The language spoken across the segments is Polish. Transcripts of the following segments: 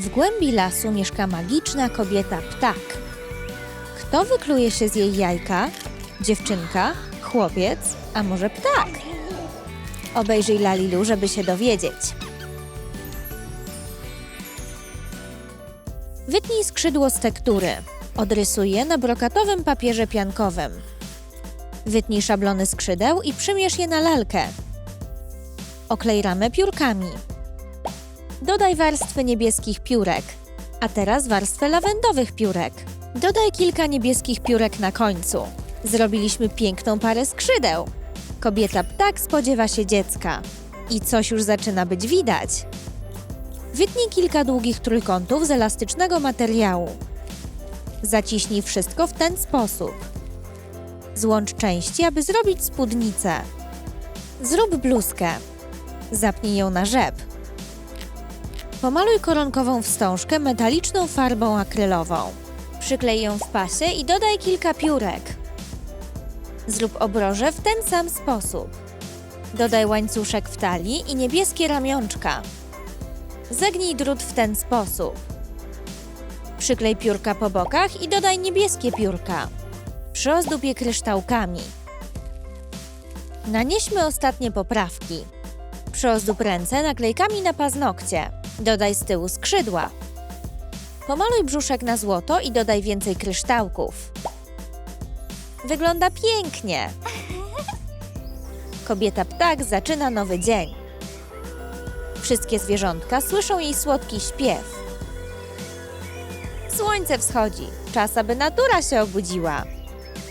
W głębi lasu mieszka magiczna kobieta ptak. Kto wykluje się z jej jajka? Dziewczynka, chłopiec, a może ptak? Obejrzyj Lalilu, żeby się dowiedzieć. Wytnij skrzydło z tektury. Odrysuj je na brokatowym papierze piankowym. Wytnij szablony skrzydeł i przymierz je na lalkę. Oklej ramę piórkami. Dodaj warstwę niebieskich piórek, a teraz warstwę lawendowych piórek. Dodaj kilka niebieskich piórek na końcu. Zrobiliśmy piękną parę skrzydeł. Kobieta ptak spodziewa się dziecka. I coś już zaczyna być widać. Wytnij kilka długich trójkątów z elastycznego materiału. Zaciśnij wszystko w ten sposób. Złącz części, aby zrobić spódnicę. Zrób bluzkę. Zapnij ją na rzep. Pomaluj koronkową wstążkę metaliczną farbą akrylową. Przyklej ją w pasie i dodaj kilka piórek. Zrób obroże w ten sam sposób. Dodaj łańcuszek w talii i niebieskie ramionczka. Zegnij drut w ten sposób. Przyklej piórka po bokach i dodaj niebieskie piórka. Przyozdób je kryształkami. Nanieśmy ostatnie poprawki. Przyozdób ręce naklejkami na paznokcie. Dodaj z tyłu skrzydła. Pomaluj brzuszek na złoto i dodaj więcej kryształków. Wygląda pięknie. Kobieta ptak zaczyna nowy dzień. Wszystkie zwierzątka słyszą jej słodki śpiew. Słońce wschodzi. Czas, aby natura się obudziła.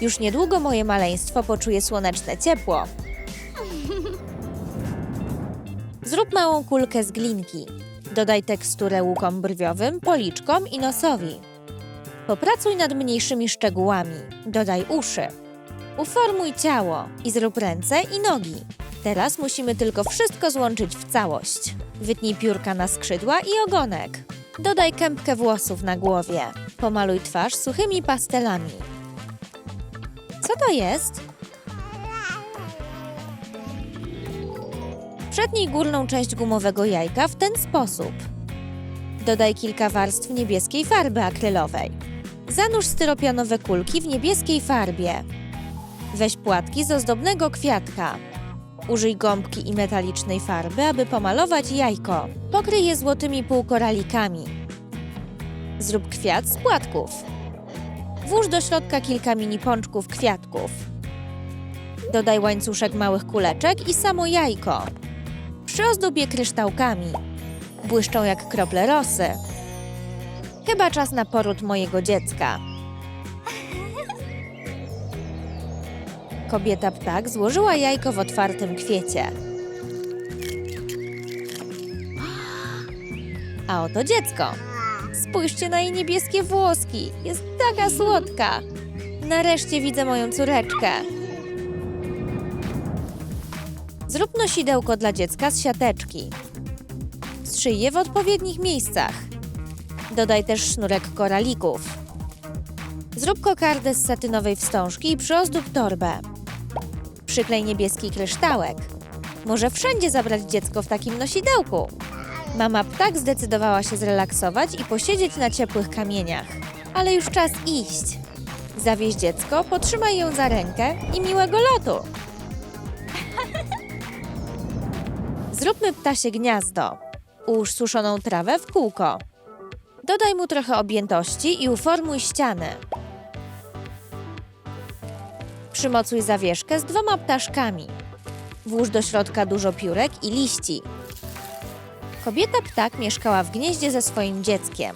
Już niedługo moje maleństwo poczuje słoneczne ciepło. Zrób małą kulkę z glinki. Dodaj teksturę łukom brwiowym, policzkom i nosowi. Popracuj nad mniejszymi szczegółami. Dodaj uszy. Uformuj ciało i zrób ręce i nogi. Teraz musimy tylko wszystko złączyć w całość. Wytnij piórka na skrzydła i ogonek. Dodaj kępkę włosów na głowie. Pomaluj twarz suchymi pastelami. Co to jest? Przetnij górną część gumowego jajka w ten sposób. Dodaj kilka warstw niebieskiej farby akrylowej. Zanurz styropianowe kulki w niebieskiej farbie. Weź płatki z ozdobnego kwiatka. Użyj gąbki i metalicznej farby, aby pomalować jajko. Pokryj je złotymi półkoralikami. Zrób kwiat z płatków. Włóż do środka kilka mini pączków kwiatków. Dodaj łańcuszek małych kuleczek i samo jajko. Przyozdób je kryształkami. Błyszczą jak krople rosy. Chyba czas na poród mojego dziecka. Kobieta ptak złożyła jajko w otwartym kwiecie. A oto dziecko. Spójrzcie na jej niebieskie włoski. Jest taka słodka. Nareszcie widzę moją córeczkę. Zrób nosidełko dla dziecka z siateczki. Strzyj je w odpowiednich miejscach. Dodaj też sznurek koralików. Zrób kokardę z satynowej wstążki i przyozdób torbę. Przyklej niebieski kryształek. Może wszędzie zabrać dziecko w takim nosidełku. Mama ptak zdecydowała się zrelaksować i posiedzieć na ciepłych kamieniach. Ale już czas iść. Zawieź dziecko, potrzymaj ją za rękę i miłego lotu. Zróbmy ptasie gniazdo. Ułóż suszoną trawę w kółko. Dodaj mu trochę objętości i uformuj ściany. Przymocuj zawieszkę z dwoma ptaszkami. Włóż do środka dużo piórek i liści. Kobieta ptak mieszkała w gnieździe ze swoim dzieckiem.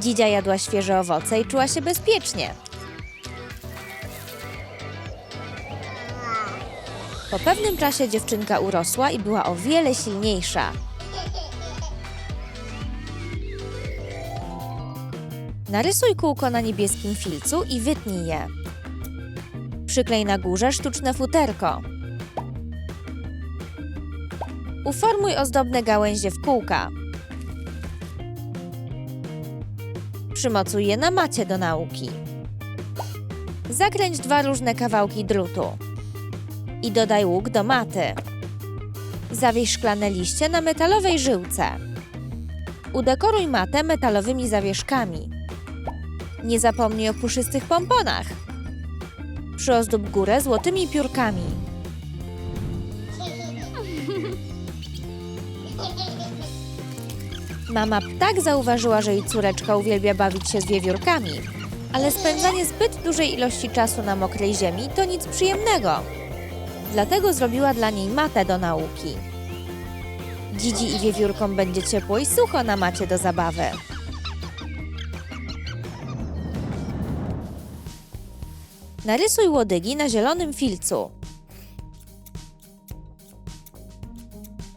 Dzidzia jadła świeże owoce i czuła się bezpiecznie. Po pewnym czasie dziewczynka urosła i była o wiele silniejsza. Narysuj kółko na niebieskim filcu i wytnij je. Przyklej na górze sztuczne futerko. Uformuj ozdobne gałęzie w kółka. Przymocuj je na macie do nauki. Zakręć dwa różne kawałki drutu i dodaj łuk do maty. Zawieź szklane liście na metalowej żyłce. Udekoruj matę metalowymi zawieszkami. Nie zapomnij o puszystych pomponach. Przyozdób górę złotymi piórkami. Mama ptak zauważyła, że jej córeczka uwielbia bawić się z wiewiórkami, ale spędzanie zbyt dużej ilości czasu na mokrej ziemi to nic przyjemnego. Dlatego zrobiła dla niej matę do nauki. Dzidzi i wiewiórkom będzie ciepło i sucho na macie do zabawy. Narysuj łodygi na zielonym filcu.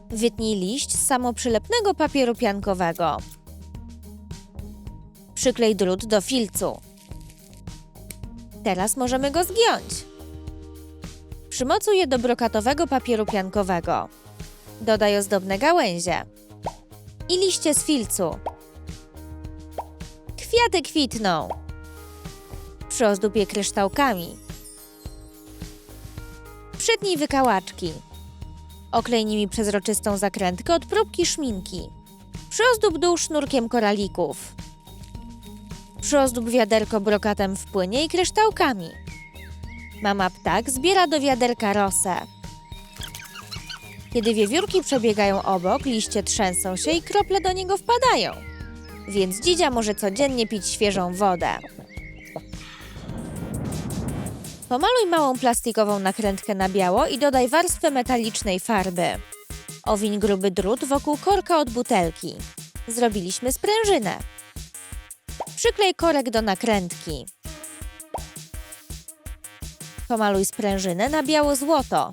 Wytnij liść z samoprzylepnego papieru piankowego. Przyklej drut do filcu. Teraz możemy go zgiąć. Przymocuj je do brokatowego papieru piankowego. Dodaj ozdobne gałęzie i liście z filcu. Kwiaty kwitną. Przyozdób je kryształkami. Przytnij wykałaczki. Oklej nimi przezroczystą zakrętkę od próbki szminki. Przyozdób dół sznurkiem koralików. Przyozdób wiaderko brokatem w płynie i kryształkami. Mama ptak zbiera do wiaderka rosę. Kiedy wiewiórki przebiegają obok, liście trzęsą się i krople do niego wpadają. Więc dzidzia może codziennie pić świeżą wodę. Pomaluj małą plastikową nakrętkę na biało i dodaj warstwę metalicznej farby. Owiń gruby drut wokół korka od butelki. Zrobiliśmy sprężynę. Przyklej korek do nakrętki. Pomaluj sprężynę na biało-złoto.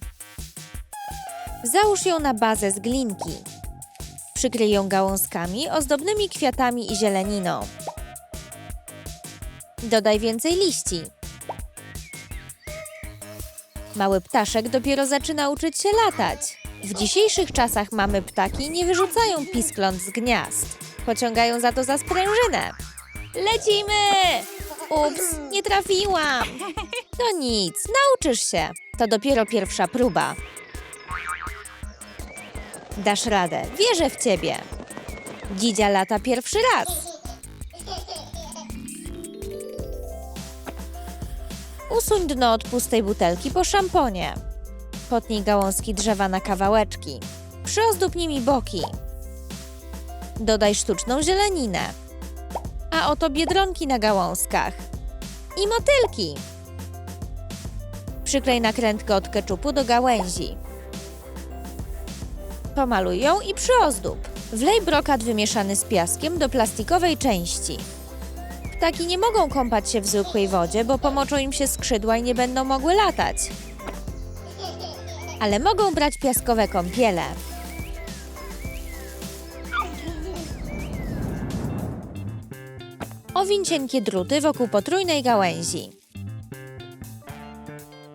Załóż ją na bazę z glinki. Przykryj ją gałązkami, ozdobnymi kwiatami i zieleniną. Dodaj więcej liści. Mały ptaszek dopiero zaczyna uczyć się latać. W dzisiejszych czasach mamy ptaki nie wyrzucają piskląt z gniazd. Pociągają za to za sprężynę. Lecimy! Ups, nie trafiłam. To nic, nauczysz się. To dopiero pierwsza próba. Dasz radę, wierzę w ciebie. Dzidzia lata pierwszy raz. Usuń dno od pustej butelki po szamponie. Potnij gałązki drzewa na kawałeczki. Przyozdób nimi boki. Dodaj sztuczną zieleninę. A oto biedronki na gałązkach. I motylki. Przyklej nakrętkę od keczupu do gałęzi. Pomaluj ją i przyozdób. Wlej brokat wymieszany z piaskiem do plastikowej części. Ptaki nie mogą kąpać się w zwykłej wodzie, bo pomoczą im się skrzydła i nie będą mogły latać. Ale mogą brać piaskowe kąpiele. Owiń cienkie druty wokół potrójnej gałęzi.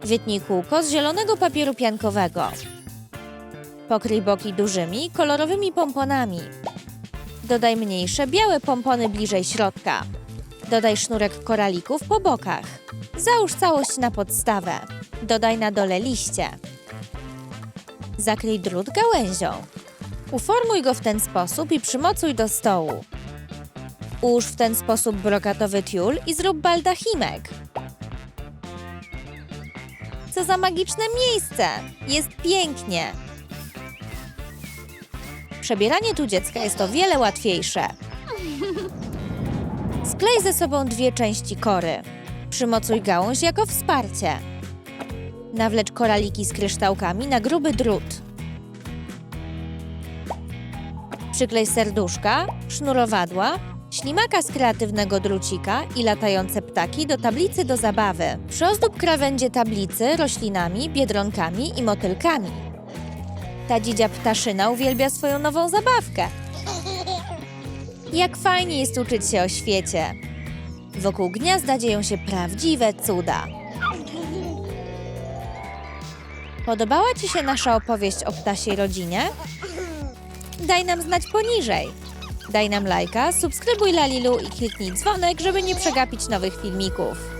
Wytnij kółko z zielonego papieru piankowego. Pokryj boki dużymi, kolorowymi pomponami. Dodaj mniejsze, białe pompony bliżej środka. Dodaj sznurek koralików po bokach. Załóż całość na podstawę. Dodaj na dole liście. Zakryj drut gałęzią. Uformuj go w ten sposób i przymocuj do stołu. Ułóż w ten sposób brokatowy tiul i zrób baldachimek. Co za magiczne miejsce! Jest pięknie! Przebieranie tu dziecka jest o wiele łatwiejsze. Sklej ze sobą dwie części kory. Przymocuj gałąź jako wsparcie. Nawlecz koraliki z kryształkami na gruby drut. Przyklej serduszka, sznurowadła, ślimaka z kreatywnego drucika i latające ptaki do tablicy do zabawy. Przyozdób krawędzie tablicy roślinami, biedronkami i motylkami. Ta dzidzia ptaszyna uwielbia swoją nową zabawkę. Jak fajnie jest uczyć się o świecie. Wokół gniazda dzieją się prawdziwe cuda. Podobała Ci się nasza opowieść o ptasiej rodzinie? Daj nam znać poniżej. Daj nam lajka, subskrybuj Lalilu i kliknij dzwonek, żeby nie przegapić nowych filmików.